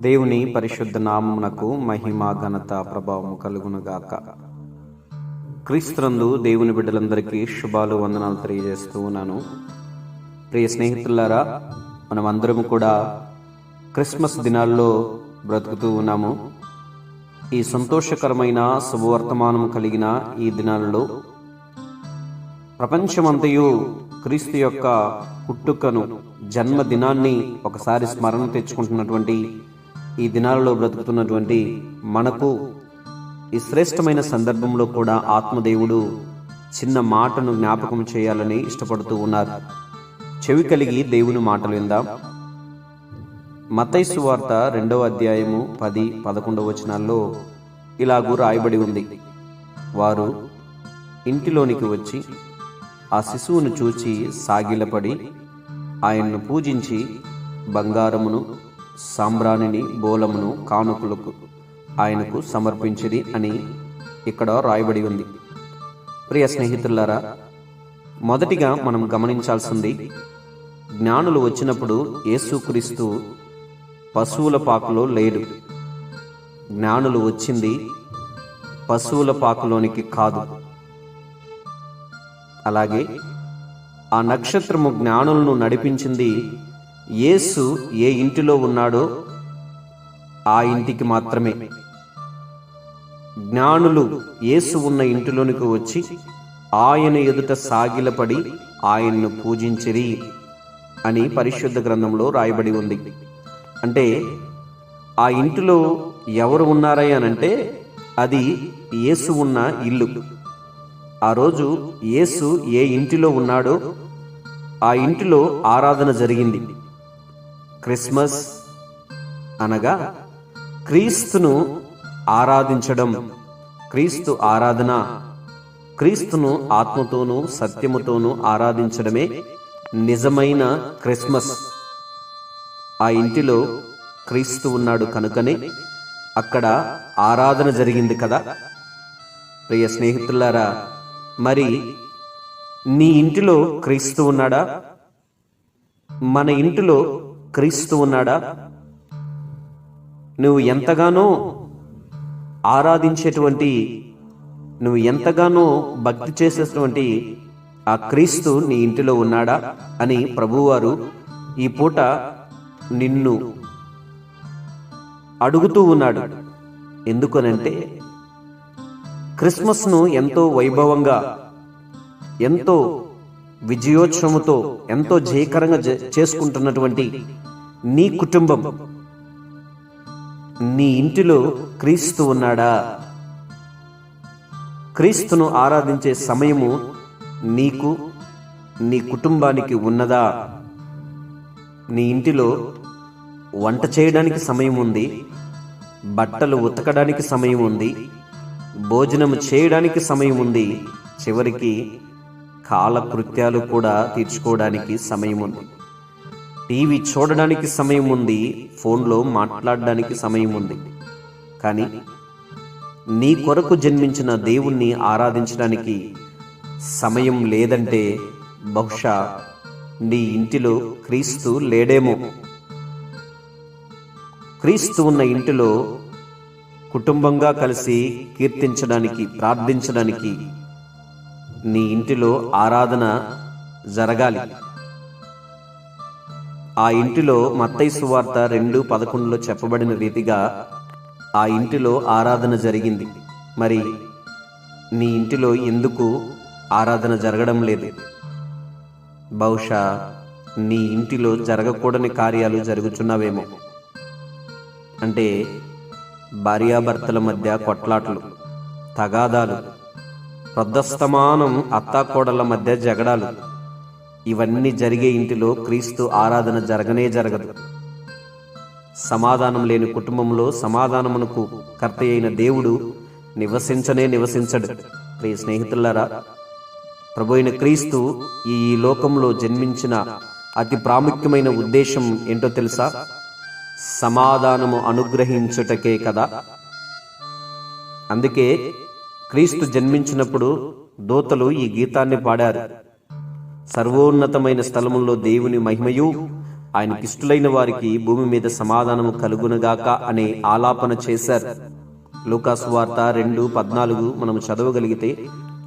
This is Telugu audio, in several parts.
దేవుని పరిశుద్ధ నామమునకు మహిమ ఘనత ప్రభావము కలుగునుగాక. క్రీస్తునందు దేవుని బిడ్డలందరికీ శుభాలు వందనాలు తెలియజేస్తూ ఉన్నాను. ప్రియ స్నేహితులారా మనం అందరం కూడా క్రిస్మస్ దినాల్లో బ్రతుకుతూ ఉన్నాము. ఈ సంతోషకరమైన శుభవర్తమానం కలిగిన ఈ దినాలలో ప్రపంచమంతయు క్రీస్తు యొక్క పుట్టుకను జన్మదినాన్ని ఒకసారి స్మరణ తెచ్చుకుంటున్నటువంటి ఈ దినాలలో బ్రతుకుతున్నటువంటి మనకు ఈ శ్రేష్టమైన సందర్భంలో కూడా ఆత్మదేవుడు చిన్న మాటను జ్ఞాపకం చేయాలని ఇష్టపడుతూ ఉన్నారు. చెవి కలిగి దేవుని మాటలు విందాం. మతైసు వార్త రెండవ అధ్యాయము పది పదకొండవ వచనాల్లో ఇలాగూ రాయబడి ఉంది. వారు ఇంటిలోనికి వచ్చి ఆ శిశువును చూచి సాగిలపడి ఆయన్ను పూజించి బంగారమును సాంబ్రాణిని బోలమును కానుకలకు ఆయనకు సమర్పించిది అని ఇక్కడ రాయబడి ఉంది. ప్రియ స్నేహితులారా మొదటిగా మనం గమనించాల్సింది జ్ఞానులు వచ్చినప్పుడు యేసుక్రీస్తు పశువుల పాకులో లేడు. జ్ఞానులు వచ్చింది పశువుల పాకులోనికి కాదు. అలాగే ఆ నక్షత్రము జ్ఞానులను నడిపించింది. యేసు ఏ ఇంటిలో ఉన్నాడో ఆ ఇంటికి మాత్రమే. జ్ఞానులు యేసు ఉన్న ఇంటిలోనికి వచ్చి ఆయన ఎదుట సాగిలపడి ఆయన్ను పూజించిరి అని పరిశుద్ధ గ్రంథంలో రాయబడి ఉంది. అంటే ఆ ఇంటిలో ఎవరు ఉన్నారయ్యానంటే అది యేసు ఉన్న ఇల్లు. ఆ రోజు యేసు ఏ ఇంటిలో ఉన్నాడో ఆ ఇంటిలో ఆరాధన జరిగింది. క్రిస్మస్ అనగా క్రీస్తును ఆరాధించడం. క్రీస్తు ఆరాధన. క్రీస్తును ఆత్మతోనూ సత్యముతోనూ ఆరాధించడమే నిజమైన క్రిస్మస్. ఆ ఇంటిలో క్రీస్తు ఉన్నాడు కనుకనే అక్కడ ఆరాధన జరిగింది కదా. ప్రియ స్నేహితులారా మరి నీ ఇంటిలో క్రీస్తు ఉన్నాడా? మన ఇంటిలో క్రీస్తు ఉన్నాడా? నువ్వు ఎంతగానో ఆరాధించేటువంటి నువ్వు ఎంతగానో భక్తి చేసేటువంటి ఆ క్రీస్తు నీ ఇంటిలో ఉన్నాడా? అని ప్రభువారు ఈ పూట నిన్ను అడుగుతూ ఉన్నాడు. ఎందుకనంటే క్రిస్మస్ను ఎంతో వైభవంగా ఎంతో విజయోత్సవముతో ఎంతో జయకరంగా చేసుకుంటున్నటువంటి నీ కుటుంబం. నీ ఇంటిలో క్రీస్తు ఉన్నాడా? క్రీస్తును ఆరాధించే సమయము నీకు నీ కుటుంబానికి ఉన్నదా? నీ ఇంటిలో వంట చేయడానికి సమయం ఉంది బట్టలు ఉతకడానికి సమయం ఉంది భోజనం చేయడానికి సమయం ఉంది చివరికి కాలకృత్యాలు కూడా తీర్చుకోవడానికి సమయం ఉంది టీవీ చూడడానికి సమయం ఉంది ఫోన్లో మాట్లాడడానికి సమయం ఉంది కానీ నీ కొరకు జన్మించిన దేవుణ్ణి ఆరాధించడానికి సమయం లేదంటే బహుశా నీ ఇంటిలో క్రీస్తు లేడేమో. క్రీస్తు ఉన్న ఇంటిలో కుటుంబంగా కలిసి కీర్తించడానికి ప్రార్థించడానికి నీ ఇంటిలో ఆరాధన జరగాలి. ఆ ఇంటిలో మత్తయి సువార్త రెండు పదకొండులో చెప్పబడిన రీతిగా ఆ ఇంటిలో ఆరాధన జరిగింది. మరి నీ ఇంటిలో ఎందుకు ఆరాధన జరగడం లేదు? బహుశా నీ ఇంటిలో జరగకూడని కార్యాలు జరుగుతున్నావేమో అంటే భార్యాభర్తల మధ్య కొట్లాటలు తగాదాలు ప్రొద్దస్తమానం అత్తాకోడళ్ళ మధ్య జగడాలు. ఇవన్నీ జరిగే ఇంటిలో క్రీస్తు ఆరాధన జరగనే జరగదు. సమాధానం లేని కుటుంబంలో సమాధానమునకు కర్త అయిన దేవుడు నివసించనే నివసించడు. ప్రియ స్నేహితులారా ప్రభు అయిన క్రీస్తు ఈ లోకంలో జన్మించిన అతి ప్రాముఖ్యమైన ఉద్దేశం ఏంటో తెలుసా? సమాధానము అనుగ్రహించుటకే కదా. అందుకే క్రీస్తు జన్మించినప్పుడు దూతలు ఈ గీతాన్ని పాడారు. సర్వోన్నతమైన స్థలములో దేవుని మహిమయు ఆయనకిష్టులైన వారికి భూమి మీద సమాధానము కలుగునుగాక అనే ఆలాపన చేశారు. లూకాసు వార్త రెండు పద్నాలుగు మనం చదవగలిగితే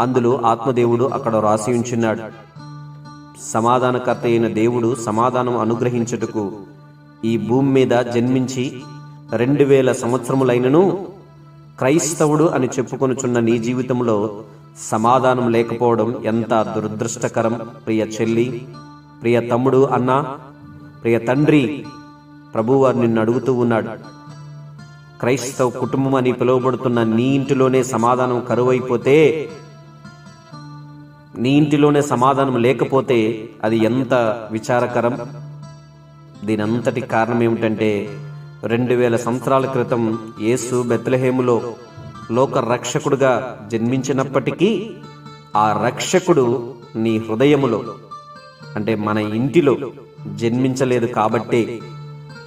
అందులో ఆత్మదేవుడు అక్కడ రాసి ఉంచున్నాడు. సమాధానకర్త అయిన దేవుడు సమాధానం అనుగ్రహించుటకు ఈ భూమి మీద జన్మించి రెండు వేల సంవత్సరములైనను క్రైస్తవుడు అని చెప్పుకొనుచున్న నీ జీవితంలో సమాధానం లేకపోవడం ఎంత దురదృష్టకరం ప్రియ చెల్లి ప్రియ తమ్ముడు అన్న ప్రియ తండ్రి ప్రభువారు నిన్ను అడుగుతూ ఉన్నాడు. క్రైస్తవ కుటుంబం అని పిలువబడుతున్న నీ ఇంటిలోనే సమాధానం కరువైపోతే నీ ఇంటిలోనే సమాధానం లేకపోతే అది ఎంత విచారకరం? దీనంతటి కారణం ఏమిటంటే రెండు వేల సంవత్సరాల క్రితం యేసు బెత్లహేములో లోక రక్షకుడుగా జన్మించినప్పటికీ ఆ రక్షకుడు నీ హృదయములో అంటే మన ఇంటిలో జన్మించలేదు కాబట్టే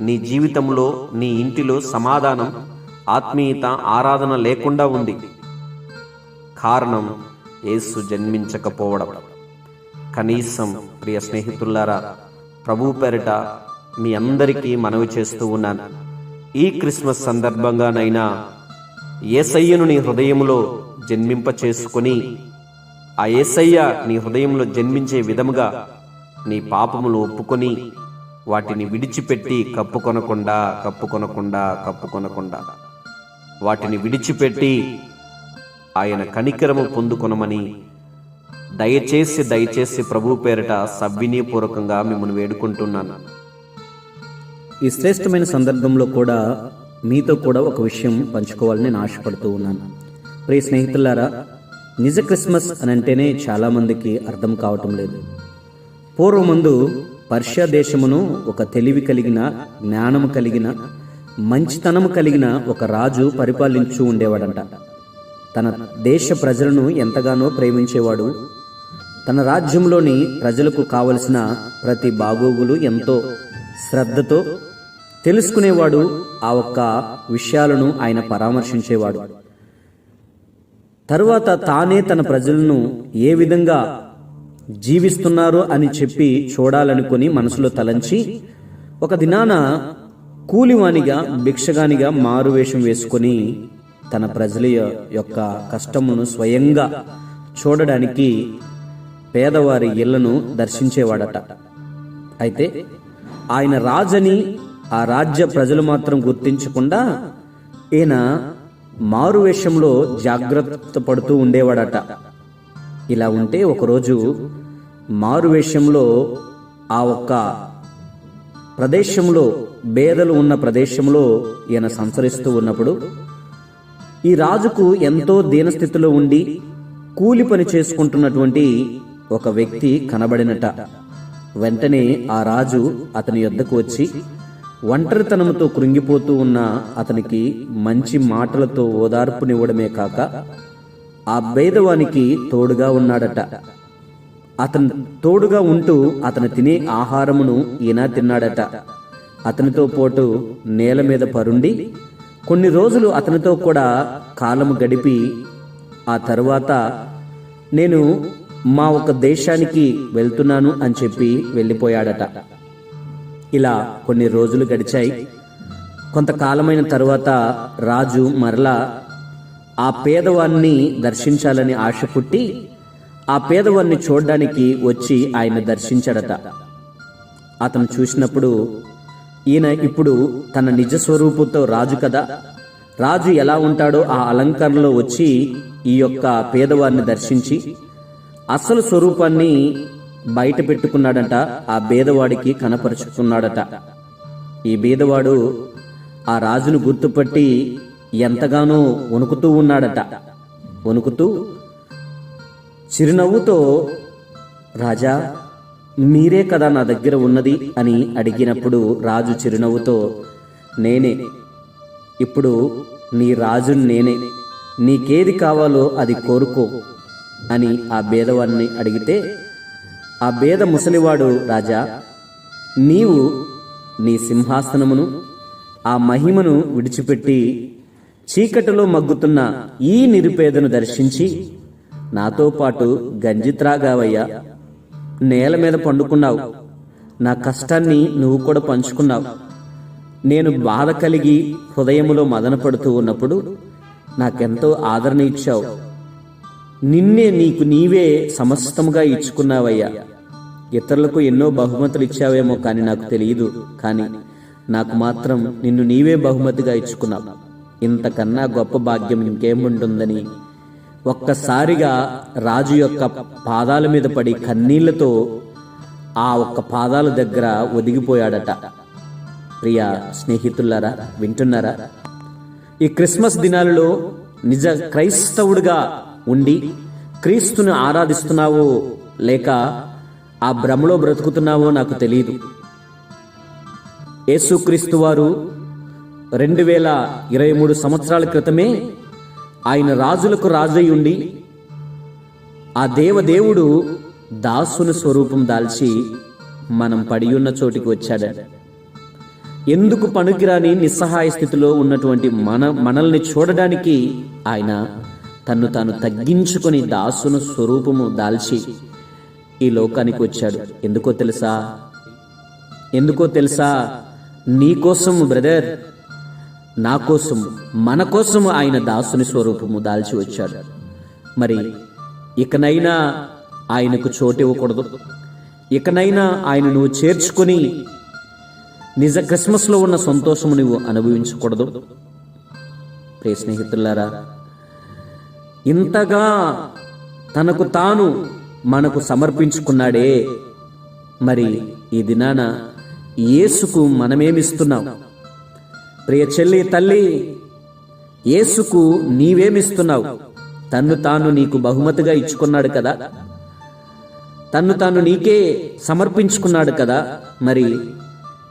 నీ జీవితంలో నీ ఇంటిలో సమాధానం ఆత్మీయత ఆరాధన లేకుండా ఉంది. కారణం యేసు జన్మించకపోవడం. కనీసం ప్రియ స్నేహితులారా ప్రభు పేరిట మీ అందరికీ మనవి చేస్తూ ఉన్నాను. ఈ క్రిస్మస్ సందర్భంగానైనా ఏసయ్యను నీ హృదయంలో జన్మింప చేసుకుని ఆ ఏసయ్య నీ హృదయంలో జన్మించే విధముగా నీ పాపములు ఒప్పుకొని వాటిని విడిచిపెట్టి కప్పుకొనకుండా కప్పుకొనకుండా కప్పుకొనకుండా వాటిని విడిచిపెట్టి ఆయన కనికరము పొందుకొనమని దయచేసి దయచేసి ప్రభు పేరిట సవ్వినీపూర్వకంగా మిమ్మల్ని వేడుకుంటున్నాను. ఈ శ్రేష్టమైన సందర్భంలో కూడా మీతో కూడా ఒక విషయం పంచుకోవాలని నేను ఆశపడుతూ ఉన్నాను. ప్రియ స్నేహితులారా నిజ క్రిస్మస్ అని అంటేనే చాలా మందికి అర్థం కావటం లేదు. పూర్వమందు పర్షియా దేశమును ఒక తెలివి కలిగిన జ్ఞానము కలిగిన మంచితనము కలిగిన ఒక రాజు పరిపాలించు ఉండేవాడంట. తన దేశ ప్రజలను ఎంతగానో ప్రేమించేవాడు తన రాజ్యంలోని ప్రజలకు కావలసిన ప్రతి బాగోగులు ఎంతో శ్రద్ధతో తెలుసుకునేవాడు ఆ ఒక్క విషయాలను ఆయన పరామర్శించేవాడు. తరువాత తానే తన ప్రజలను ఏ విధంగా జీవిస్తున్నారు అని చెప్పి చూడాలనుకుని మనసులో తలంచి ఒక దినాన కూలివానిగా భిక్షగానిగా మారువేషం వేసుకొని తన ప్రజల యొక్క కష్టమును స్వయంగా చూడడానికి పేదవారి ఇళ్ళను దర్శించేవాడట. అయితే ఆయన రాజని ఆ రాజ్య ప్రజలు మాత్రం గుర్తించకుండా ఈయన మారు వేషంలో జాగ్రత్త పడుతూ ఉండేవాడట. ఇలా ఉంటే ఒకరోజు మారు వేషంలో ఆ ఒక్క ప్రదేశంలో బేదలు ఉన్న ప్రదేశంలో ఈయన సంచరిస్తూ ఉన్నప్పుడు ఈ రాజుకు ఎంతో దీనస్థితిలో ఉండి కూలి పని చేసుకుంటున్నటువంటి ఒక వ్యక్తి కనబడినట. వెంటనే ఆ రాజు అతని యొద్దకు వచ్చి ఒంటరితనంతో కృంగిపోతూ ఉన్న అతనికి మంచి మాటలతో ఓదార్పునివ్వడమే కాక ఆ భేదవానికి తోడుగా ఉన్నాడట. అతను తోడుగా ఉంటూ అతను తినే ఆహారమును ఈయన తిన్నాడట. అతనితో పాటు నేల మీద పరుండి కొన్ని రోజులు అతనితో కూడా కాలము గడిపి ఆ తరువాత నేను మా ఒక దేశానికి వెళ్తున్నాను అని చెప్పి వెళ్ళిపోయాడట. ఇలా కొన్ని రోజులు గడిచాయి. కొంతకాలమైన తరువాత రాజు మరలా ఆ పేదవాన్ని దర్శించాలని ఆశ పుట్టి ఆ పేదవాన్ని చూడడానికి వచ్చి ఆయన దర్శించాడట. అతను చూసినప్పుడు ఈయన ఇప్పుడు తన నిజ స్వరూపంతో రాజు కదా. రాజు ఎలా ఉంటాడో ఆ అలంకరణలో వచ్చి ఈ యొక్క పేదవారిని దర్శించి అసలు స్వరూపాన్ని బయట పెట్టుకున్నాడంట ఆ బీదవాడికి కనపరుచుకున్నాడట. ఈ బీదవాడు ఆ రాజును గుర్తుపట్టి ఎంతగానో వణుకుతూ ఉన్నాడట. వణుకుతూ చిరునవ్వుతో రాజా మీరే కదా నా దగ్గర ఉన్నది? అని అడిగినప్పుడు రాజు చిరునవ్వుతో నేనే. ఇప్పుడు నీ రాజుని నేనే. నీకేది కావాలో అది కోరుకో. అని ఆ బేదవాన్ని అడిగితే ఆ బేద ముసలివాడు రాజా నీవు నీ సింహాసనమును ఆ మహిమను విడిచిపెట్టి చీకటిలో మగ్గుతున్న ఈ నిరుపేదను దర్శించి నాతో పాటు గంజి త్రాగావయ్యా. నేల మీద పండుకున్నావు. నా కష్టాన్ని నువ్వు కూడా పంచుకున్నావు. నేను బాధ కలిగి హృదయములో మదనపడుతూ ఉన్నప్పుడు నాకెంతో ఆదరణ ఇచ్చావు. నిన్నే నీకు నీవే సమస్తముగా ఇచ్చుకున్నావయ్యా. ఇతరులకు ఎన్నో బహుమతులు ఇచ్చావేమో కానీ నాకు తెలియదు కానీ నాకు మాత్రం నిన్ను నీవే బహుమతిగా ఇచ్చుకున్నావు ఇంతకన్నా గొప్ప భాగ్యం ఇంకేముంటుందని. ఒక్కసారిగా రాజు యొక్క పాదాల మీద పడి కన్నీళ్ళతో ఆ ఒక్క పాదాల దగ్గర ఒదిగిపోయాడట. ప్రియ స్నేహితులారా వింటున్నారా? ఈ క్రిస్మస్ దినాలలో నిజ క్రైస్తవుడిగా ఉండి క్రీస్తుని ఆరాధిస్తున్నావో లేక ఆ భ్రమలో బ్రతుకుతున్నావో నాకు తెలియదు. యేసుక్రీస్తు వారు రెండు వేల ఇరవై మూడు సంవత్సరాల క్రితమే ఆయన రాజులకు రాజై ఉండి ఆ దేవదేవుడు దాసుని స్వరూపం దాల్చి మనం పడి ఉన్న చోటికి వచ్చాడు. ఎందుకు పనికిరాని నిస్సహాయ స్థితిలో ఉన్నటువంటి మన మనల్ని చూడడానికి ఆయన తన్ను తాను తగ్గించుకొని దాసును స్వరూపము దాల్చి ఈ లోకానికి వచ్చాడు. ఎందుకో తెలుసా? ఎందుకో తెలుసా? నీకోసం బ్రదర్. నా కోసం మన కోసం ఆయన దాసుని స్వరూపము దాల్చి వచ్చాడు. మరి ఇకనైనా ఆయనకు చోటు ఇవ్వకూడదు. ఇకనైనా ఆయన నువ్వు చేర్చుకొని నిజ క్రిస్మస్లో ఉన్న సంతోషము నువ్వు అనుభవించకూడదు. ప్రియ స్నేహితులారా ఇంతగా తనకు తాను మనకు సమర్పించుకున్నాడే. మరి ఈ దినాన యేసుకు మనమేమిస్తున్నాం? ప్రియ చెల్లి తల్లి యేసుకు నీవేమిస్తున్నావు? తన్ను తాను నీకు బహుమతిగా ఇచ్చుకున్నాడు కదా? తన్ను తాను నీకే సమర్పించుకున్నాడు కదా? మరి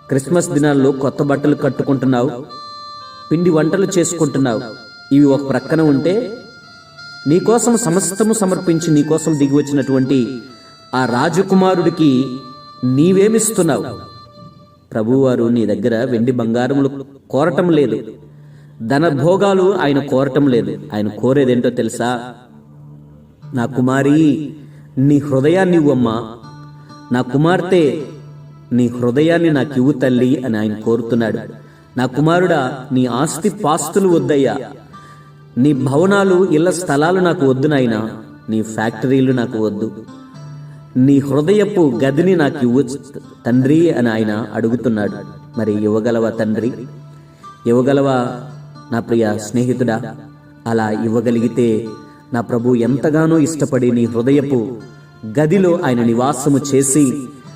క్రిస్మస్ దినాల్లో కొత్త బట్టలు కట్టుకుంటున్నావు? పిండి వంటలు చేసుకుంటున్నావు? ఇవి ఒక ప్రక్కన ఉంటే నీకోసం సమస్తము సమర్పించి నీకోసం దిగి వచ్చినటువంటి ఆ రాజకుమారుడికి నీవేమిస్తున్నావు? ప్రభువారు నీ దగ్గర వెండి బంగారములు కోరటం లేదు. ధన భోగాలు ఆయన కోరటం లేదు. ఆయన కోరేదేంటో తెలుసా? నా కుమారి నీ హృదయాన్ని ఇవ్వమ్మా. నా కుమార్తె నీ హృదయాన్ని నాకు ఇవ్వు తల్లి అని ఆయన కోరుతున్నాడు. నా కుమారుడా నీ ఆస్తి పాస్తులు వద్దయ్యా. నీ భవనాలు ఇళ్ళ స్థలాలు నాకు వద్దు నాయనా. నీ ఫ్యాక్టరీలు నాకు వద్దు. నీ హృదయపు గదిని నాకు ఇవ్వు తండ్రి అని ఆయన అడుగుతున్నాడు. మరి ఇవ్వగలవా తండ్రి? ఇవ్వగలవా నా ప్రియ స్నేహితుడా? అలా ఇవ్వగలిగితే నా ప్రభు ఎంతగానో ఇష్టపడి నీ హృదయపు గదిలో ఆయన నివాసము చేసి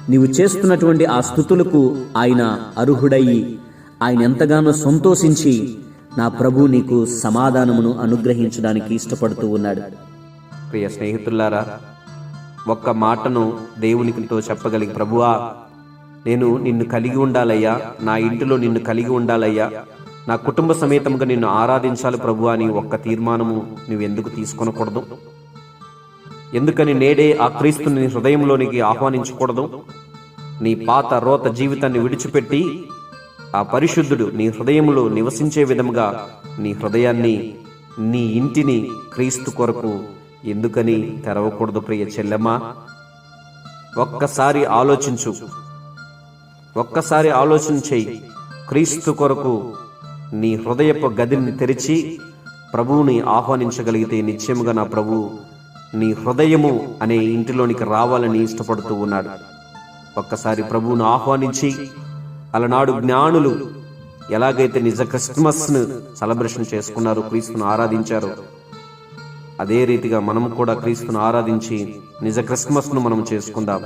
నీవు చేస్తున్నటువంటి ఆ స్థుతులకు ఆయన అర్హుడయి ఆయన ఎంతగానో సంతోషించి నా ప్రభు నీకు సమాధానమును అనుగ్రహించడానికి ఇష్టపడుతూ ఉన్నాడు. ప్రియ స్నేహితులారా ఒక్క మాటను దేవునికితో చెప్పగలిగి ప్రభువా నేను నిన్ను కలిగి ఉండాలయ్యా నా ఇంటిలో నిన్ను కలిగి ఉండాలయ్యా నా కుటుంబ సమేతంగా నిన్ను ఆరాధించాలి ప్రభు అని ఒక్క తీర్మానము నువ్వు ఎందుకు తీసుకొనకూడదు? ఎందుకని నేడే ఆ క్రీస్తుని హృదయంలోనికి ఆహ్వానించకూడదు? నీ పాత రోత జీవితాన్ని విడిచిపెట్టి ఆ పరిశుద్ధుడు నీ హృదయంలో నివసించే విధముగా నీ హృదయాన్ని నీ ఇంటిని క్రీస్తు కొరకు ఎందుకని తెరవకూడదు ప్రియ చెల్లెమ్మా? ఒక్కసారి ఆలోచించు. ఒక్కసారి ఆలోచన చెయ్యి క్రీస్తు కొరకు నీ హృదయపు గదిని తెరిచి ప్రభువుని ఆహ్వానించగలిగితే నిశ్చయముగా నా ప్రభు నీ హృదయము అనే ఇంటిలోనికి రావాలని ఇష్టపడుతూ ఉన్నాడు. ఒక్కసారి ప్రభువును ఆహ్వానించి అలనాడు జ్ఞానులు ఎలాగైతే నిజ క్రిస్మస్ను సెలబ్రేషన్ చేసుకున్నారు క్రీస్తును ఆరాధించారు అదే రీతిగా మనం కూడా క్రీస్తును ఆరాధించి నిజ క్రిస్మస్ను మనం చేసుకుందాం.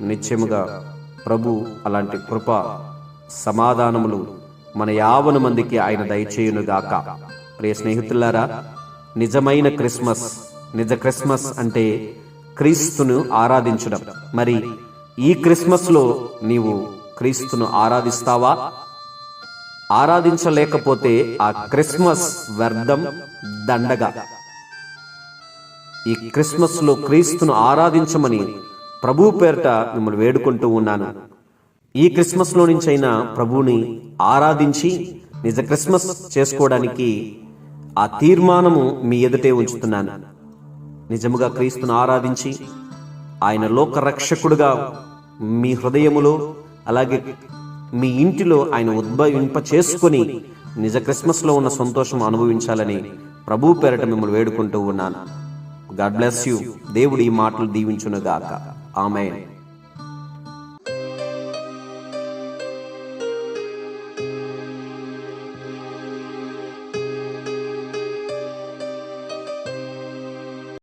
నిత్యముగా ప్రభు అలాంటి కృప సమాధానములు మన యావన మందికి ఆయన దయచేయునుగాక ప్రియ స్నేహితులారా నిజమైన క్రిస్మస్ నిజ క్రిస్మస్ అంటే క్రీస్తును ఆరాధించడం. మరి ఈ క్రిస్మస్లో నీవు క్రీస్తును ఆరాధిస్తావా? ఆరాధించలేకపోతే ఆ క్రిస్మస్ వ్యర్థం దండగా. ఈ క్రిస్మస్లో క్రీస్తును ఆరాధించమని ప్రభు పేరట మిమ్మల్ని వేడుకుంటూ ఉన్నాను. ఈ క్రిస్మస్లో నుంచైనా ప్రభువుని ఆరాధించి నిజ క్రిస్మస్ చేసుకోవడానికి ఆ తీర్మానము మీ ఎదుటే ఉంచుతున్నాను. నిజముగా క్రీస్తును ఆరాధించి ఆయన లోక రక్షకుడుగా మీ హృదయములో అలాగే మీ ఇంటిలో ఆయన ఉద్భవింప చేసుకొని నిజ క్రిస్మస్లో ఉన్న సంతోషం అనుభవించాలని ప్రభు పేరట మిమ్మల్ని వేడుకుంటూ ఉన్నాను. God bless you. దేవుడు ఈ మాటలు దీవించునుగాక. ఆమె